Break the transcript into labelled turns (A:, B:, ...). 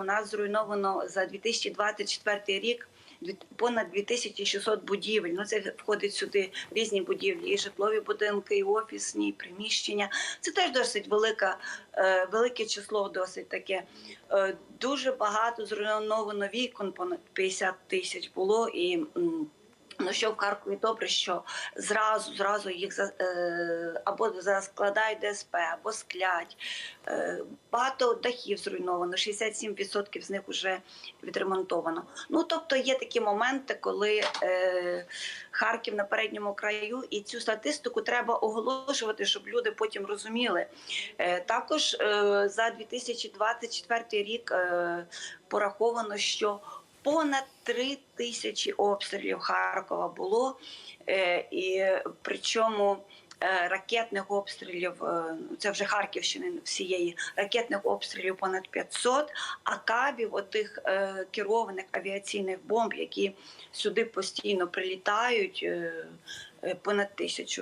A: У нас зруйновано за 2024 рік понад 2600 будівель. Ну це входить сюди різні будівлі, і житлові будинки, і офісні, і приміщення. Це теж досить велика, е, велике число, досить таке. Е, дуже багато зруйновано вікон, понад 50 тисяч було і. Ну, що в Харкові добре, що зразу зразу їх за- е, або заскладають ДСП, або склять. Е, багато дахів зруйновано, 67% з них вже відремонтовано. Ну тобто є такі моменти, коли е, Харків на передньому краю, і цю статистику треба оголошувати, щоб люди потім розуміли. Е, також е, за 2024 рік е, пораховано, що понад три тисячі обстрілів Харкова було, е, і причому е, ракетних обстрілів, е, це вже Харківщини всієї, ракетних обстрілів понад 500, а кабів, отих керованих авіаційних бомб, які сюди постійно прилітають, понад тисячу.